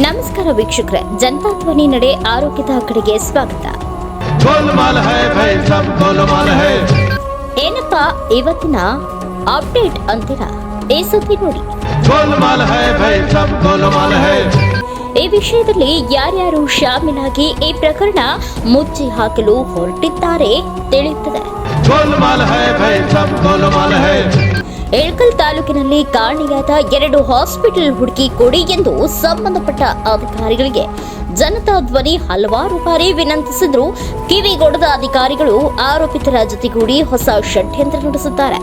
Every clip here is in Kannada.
ನಮಸ್ಕಾರ ವೀಕ್ಷಕರ ಜನತಾ ಧ್ವನಿ ನಡೆ ಆರೋಗ್ಯದ ಕಡೆಗೆ ಸ್ವಾಗತ. ಹೈ ಏನಪ್ಪ ಇವತ್ತಿನ ಅಪ್ಡೇಟ್ ಅಂತೀರಾ? ಈ ಸುದ್ದಿ ನೋಡಿ. ಈ ವಿಷಯದಲ್ಲಿ ಯಾರ್ಯಾರು ಶಾಮೀಲಾಗಿ ಈ ಪ್ರಕರಣ ಮುಚ್ಚಿ ಹಾಕಲು ಹೊರಟಿದ್ದಾರೆ ತಿಳಿಯುತ್ತದೆ. ಹೈ ಭೈ ಸಬ್ ಹೈ. ಏಳ್ಕಲ್ ತಾಲೂಕಿನಲ್ಲಿ ಕಾಣೆಯಾದ ಎರಡು ಹಾಸ್ಪಿಟಲ್ ಹುಡುಕಿ ಕೊಡಿ ಎಂದು ಸಂಬಂಧಪಟ್ಟ ಅಧಿಕಾರಿಗಳಿಗೆ ಜನತಾ ಧ್ವನಿ ಹಲವಾರು ಬಾರಿ ವಿನಂತಿಸಿದ್ರು. ಕಿವಿಗೊಡದ ಅಧಿಕಾರಿಗಳು ಆರೋಪಿತರ ಜೊತೆಗೂಡಿ ಹೊಸ ಷಡ್ಯಂತ್ರ ನಡೆಸುತ್ತಾರೆ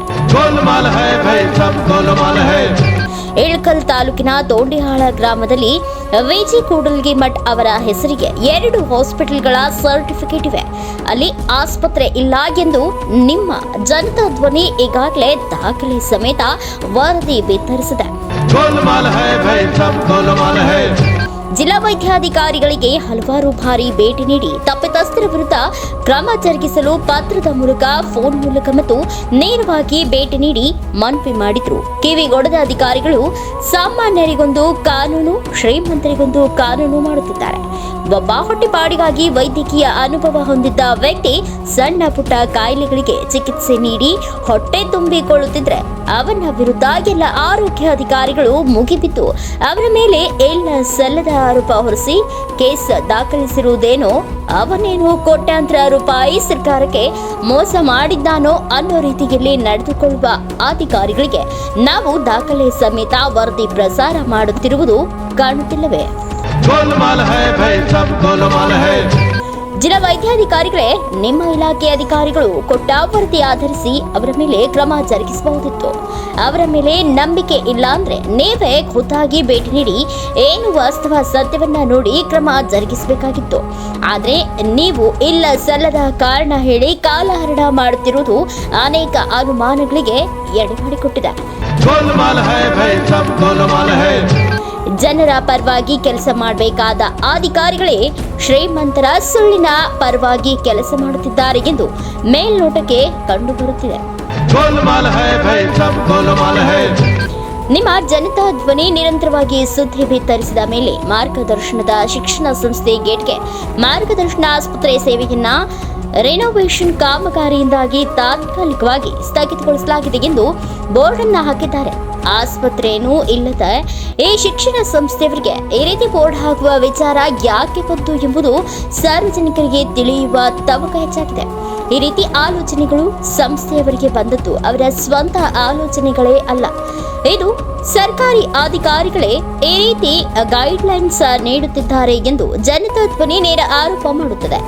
ಇಳಕಲ್ ತಾಲೂಕಿನ ದೋಂಡಿಹಾಳ ಗ್ರಾಮದಲ್ಲಿ ವಿಜಿ ಕೂಡಲ್ಗಿ ಮಠ್ ಅವರ ಹೆಸರಿಗೆ ಎರಡು ಹಾಸ್ಪಿಟಲ್ಗಳ ಸರ್ಟಿಫಿಕೇಟ್ ಇವೆ. ಅಲ್ಲಿ ಆಸ್ಪತ್ರೆ ಇಲ್ಲ ಎಂದು ನಿಮ್ಮ ಜನತಾ ಧ್ವನಿ ಈಗಾಗಲೇ ದಾಖಲೆ ಸಮೇತ ವರದಿ ಬಿತ್ತರಿಸಿದೆ. ಜಿಲ್ಲಾ ವೈದ್ಯಾಧಿಕಾರಿಗಳಿಗೆ ಹಲವಾರು ಬಾರಿ ಭೇಟಿ ನೀಡಿ ತಪ್ಪಿತಸ್ಥರ ವಿರುದ್ಧ ಕ್ರಮ ಜರುಗಿಸಲು ಪತ್ರದ ಮೂಲಕ ಫೋನ್ ಮೂಲಕ ಮತ್ತು ನೇರವಾಗಿ ಭೇಟಿ ನೀಡಿ ಮನವಿ ಮಾಡಿದ್ರು. ಕಿವಿಗೊಡದ ಅಧಿಕಾರಿಗಳು ಸಾಮಾನ್ಯರಿಗೊಂದು ಕಾನೂನು, ಶ್ರೀಮಂತರಿಗೊಂದು ಕಾನೂನು ಮಾಡುತ್ತಿದ್ದಾರೆ. ಒಬ್ಬ ಹೊಟ್ಟೆಪಾಡಿಗಾಗಿ ವೈದ್ಯಕೀಯ ಅನುಭವ ಹೊಂದಿದ್ದ ವ್ಯಕ್ತಿ ಸಣ್ಣ ಪುಟ್ಟ ಕಾಯಿಲೆಗಳಿಗೆ ಚಿಕಿತ್ಸೆ ನೀಡಿ ಹೊಟ್ಟೆ ತುಂಬಿಕೊಳ್ಳುತ್ತಿದ್ರೆ ಅವನ ವಿರುದ್ಧ ಎಲ್ಲ ಆರೋಗ್ಯ ಅಧಿಕಾರಿಗಳು ಮುಗಿಬಿದ್ದು, ಅವರ ಮೇಲೆ ಎಲ್ಲ ಸಲ್ಲದ ಆರೋಪ ಹೊರಿಸಿ ಕೇಸ್ ದಾಖಲಿಸಿರುವುದೇನೋ, ಅವನೇನು ಕೋಟ್ಯಾಂತರ ರೂಪಾಯಿ ಸರ್ಕಾರಕ್ಕೆ ಮೋಸ ಮಾಡಿದ್ದಾನೋ ಅನ್ನೋ ರೀತಿಯಲ್ಲಿ ನಡೆದುಕೊಳ್ಳುವ ಅಧಿಕಾರಿಗಳಿಗೆ ನಾವು ದಾಖಲೆ ಸಮೇತ ವರದಿ ಪ್ರಸಾರ ಮಾಡುತ್ತಿರುವುದು ಕಾಣುತ್ತಿಲ್ಲವೇ? ಜಿಲ್ಲಾ ವೈದ್ಯಾಧಿಕಾರಿಗಳೇ ನಿಮ್ಮ ಇಲಾಖೆ ಅಧಿಕಾರಿಗಳು ಕೊಟ್ಟ ವರದಿ ಆಧರಿಸಿ ಅವರ ಮೇಲೆ ಕ್ರಮ ಜರುಗಿಸಬಹುದಿತ್ತು. ಅವರ ಮೇಲೆ ನಂಬಿಕೆ ಇಲ್ಲ ಅಂದ್ರೆ ನೀವೇ ಖುದ್ದಾಗಿ ಭೇಟಿ ನೀಡಿ ಏನು ವಾಸ್ತವ ಸತ್ಯವನ್ನ ನೋಡಿ ಕ್ರಮ ಜರುಗಿಸಬೇಕಾಗಿತ್ತು. ಆದ್ರೆ ನೀವು ಇಲ್ಲ ಸಲ್ಲದ ಕಾರಣ ಹೇಳಿ ಕಾಲಹರಣ ಮಾಡುತ್ತಿರುವುದು ಅನೇಕ ಅನುಮಾನಗಳಿಗೆ ಎಡೆ ಮಾಡಿಕೊಟ್ಟಿದೆ ಜನರ ಪರವಾಗಿ ಕೆಲಸ ಮಾಡಬೇಕಾದ ಅಧಿಕಾರಿಗಳೇ ಶ್ರೀಮಂತರ ಸುಳ್ಳಿನ ಪರವಾಗಿ ಕೆಲಸ ಮಾಡುತ್ತಿದ್ದಾರೆ ಎಂದು ಮೇಲ್ನೋಟಕ್ಕೆ ಕಂಡುಬರುತ್ತಿದೆ. ನಿಮ್ಮ ಜನತಾ ಧ್ವನಿ ನಿರಂತರವಾಗಿ ಸುದ್ದಿ ಬಿತ್ತರಿಸಿದ ಮೇಲೆ ಮಾರ್ಗದರ್ಶನದ ಶಿಕ್ಷಣ ಸಂಸ್ಥೆ ಗೇಟ್ಗೆ ಮಾರ್ಗದರ್ಶನ ಆಸ್ಪತ್ರೆ ಸೇವೆಯನ್ನ ರಿನೋವೇಷನ್ ಕಾಮಗಾರಿಯಿಂದಾಗಿ ತಾತ್ಕಾಲಿಕವಾಗಿ ಸ್ಥಗಿತಗೊಳಿಸಲಾಗಿದೆ ಎಂದು ಬೋರ್ಡ್ ಅನ್ನು ಹಾಕಿದ್ದಾರೆ. ಆಸ್ಪತ್ರೆಯೂ ಇಲ್ಲದ ಈ ಶಿಕ್ಷಣ ಸಂಸ್ಥೆಯವರಿಗೆ ಈ ರೀತಿ ಬೋರ್ಡ್ ಹಾಕುವ ವಿಚಾರ ಯಾಕೆ ಬಂತು ಎಂಬುದು ಸಾರ್ವಜನಿಕರಿಗೆ ತಿಳಿಯುವ ತವಕ ಹೆಚ್ಚಾಗಿದೆ. ಈ ರೀತಿ ಆಲೋಚನೆಗಳು ಸಂಸ್ಥೆಯವರಿಗೆ ಬಂದದ್ದು ಅವರ ಸ್ವಂತ ಆಲೋಚನೆಗಳೇ ಅಲ್ಲ. ಇದು ಸರ್ಕಾರಿ ಅಧಿಕಾರಿಗಳೇ ಈ ರೀತಿ ಗೈಡ್ಲೈನ್ಸ್ ನೀಡುತ್ತಿದ್ದಾರೆ ಎಂದು ಜನತಾ ಧ್ವನಿ ನೇರ ಆರೋಪ ಮಾಡುತ್ತದೆ.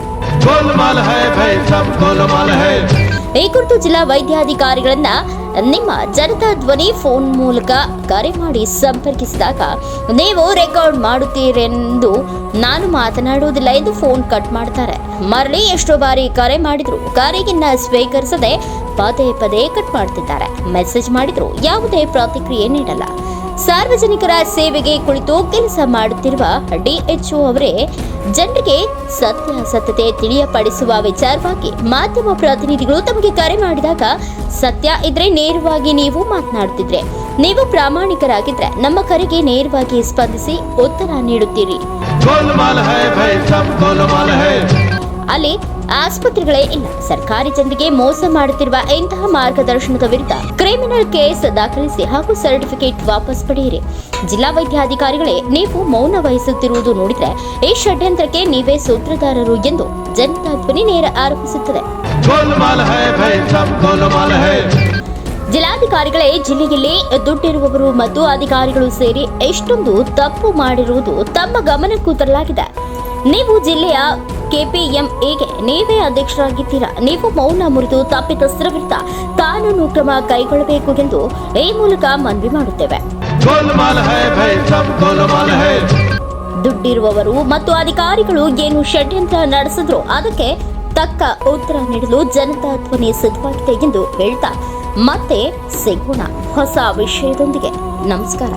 ಈ ಕುರಿತು ಜಿಲ್ಲಾ ವೈದ್ಯಾಧಿಕಾರಿಗಳನ್ನ ನಿಮ್ಮ ಜನತಾ ಧ್ವನಿ ಫೋನ್ ಮೂಲಕ ಕರೆ ಮಾಡಿ ಸಂಪರ್ಕಿಸಿದಾಗ ನೀವು ರೆಕಾರ್ಡ್ ಮಾಡುತ್ತೀರೆಂದು ನಾನು ಮಾತನಾಡುವುದಿಲ್ಲ ಎಂದು ಫೋನ್ ಕಟ್ ಮಾಡ್ತಾರೆ. ಮರಳಿ ಎಷ್ಟೋ ಬಾರಿ ಕರೆ ಮಾಡಿದ್ರು. ಕರೆಗಿನ್ನ ಸ್ವೀಕರಿಸದೆ ಪದೇ ಪದೇ ಕಟ್ ಮಾಡ್ತಿದ್ದಾರೆ. ಮೆಸೇಜ್ ಮಾಡಿದ್ರು. ಯಾವುದೇ ಪ್ರತಿಕ್ರಿಯೆ ನೀಡಲ್ಲ. ಸಾರ್ವಜನಿಕರ ಸೇವೆಗೆ ಕುಳಿತು ಕೆಲಸ ಮಾಡುತ್ತಿರುವ ಡಿಎಚ್ಒ ಅವರೇ ಜನರಿಗೆ ಸತ್ಯಾಸತ್ಯತೆ ತಿಳಿಯಪಡಿಸುವ ವಿಚಾರವಾಗಿ ಮಾಧ್ಯಮ ಪ್ರತಿನಿಧಿಗಳು ತಮಗೆ ಕರೆ ಮಾಡಿದಾಗ ಸತ್ಯ ಇದ್ರೆ ನೇರವಾಗಿ ನೀವು ಮಾತನಾಡುತ್ತಿದ್ರೆ ನೀವು ಪ್ರಾಮಾಣಿಕರಾಗಿದ್ರೆ ನಮ್ಮ ಕರೆಗೆ ನೇರವಾಗಿ ಸ್ಪಂದಿಸಿ ಉತ್ತರ ನೀಡುತ್ತೀರಿ. ಅಲ್ಲಿ ಆಸ್ಪತ್ರೆಗಳೇ ಇಲ್ಲ. ಸರ್ಕಾರಿ ಜನರಿಗೆ ಮೋಸ ಮಾಡುತ್ತಿರುವ ಇಂತಹ ಮಾರ್ಗದರ್ಶನದ ವಿರುದ್ಧ ಕ್ರಿಮಿನಲ್ ಕೇಸ್ ದಾಖಲಿಸಿ ಹಾಗೂ ಸರ್ಟಿಫಿಕೇಟ್ ವಾಪಸ್ ಪಡೆಯಿರಿ. ಜಿಲ್ಲಾ ವೈದ್ಯಾಧಿಕಾರಿಗಳೇ ನೀವು ಮೌನ ವಹಿಸುತ್ತಿರುವುದು ನೋಡಿದ್ರೆ ಈ ಷಡ್ಯಂತ್ರಕ್ಕೆ ನೀವೇ ಸೂತ್ರಧಾರರು ಎಂದು ಜನತಾ ಧ್ವನಿ ನೇರ ಆರೋಪಿಸುತ್ತದೆ. ಜಿಲ್ಲಾಧಿಕಾರಿಗಳೇ ಜಿಲ್ಲೆಯಲ್ಲಿ ದುಡ್ಡಿರುವವರು ಮತ್ತು ಅಧಿಕಾರಿಗಳು ಸೇರಿ ಎಷ್ಟೊಂದು ತಪ್ಪು ಮಾಡಿರುವುದು ತಮ್ಮ ಗಮನಕ್ಕೂ ತರಲಾಗಿದೆ. ನೀವು ಜಿಲ್ಲೆಯ ಕೆಪಿಎಂಎಗೆ ನೀವೇ ಅಧ್ಯಕ್ಷರಾಗಿದ್ದೀರಾ? ನೀವು ಮೌನ ಮುರಿದು ತಪ್ಪಿತಸ್ಥರ ವಿರುದ್ಧ ಕಾನೂನು ಕ್ರಮ ಕೈಗೊಳ್ಳಬೇಕು ಎಂದು ಈ ಮೂಲಕ ಮನವಿ ಮಾಡುತ್ತೇವೆ. ದುಡ್ಡಿರುವವರು ಮತ್ತು ಅಧಿಕಾರಿಗಳು ಏನು ಷಡ್ಯಂತ್ರ ನಡೆಸಿದ್ರು ಅದಕ್ಕೆ ತಕ್ಕ ಉತ್ತರ ನೀಡಲು ಜನತಾ ಧ್ವನಿ ಸಿದ್ಧವಾಗಿದೆ ಎಂದು ಹೇಳ್ತಾ ಮತ್ತೆ ಸಿಗೋಣ ಹೊಸ ವಿಷಯದೊಂದಿಗೆ. ನಮಸ್ಕಾರ.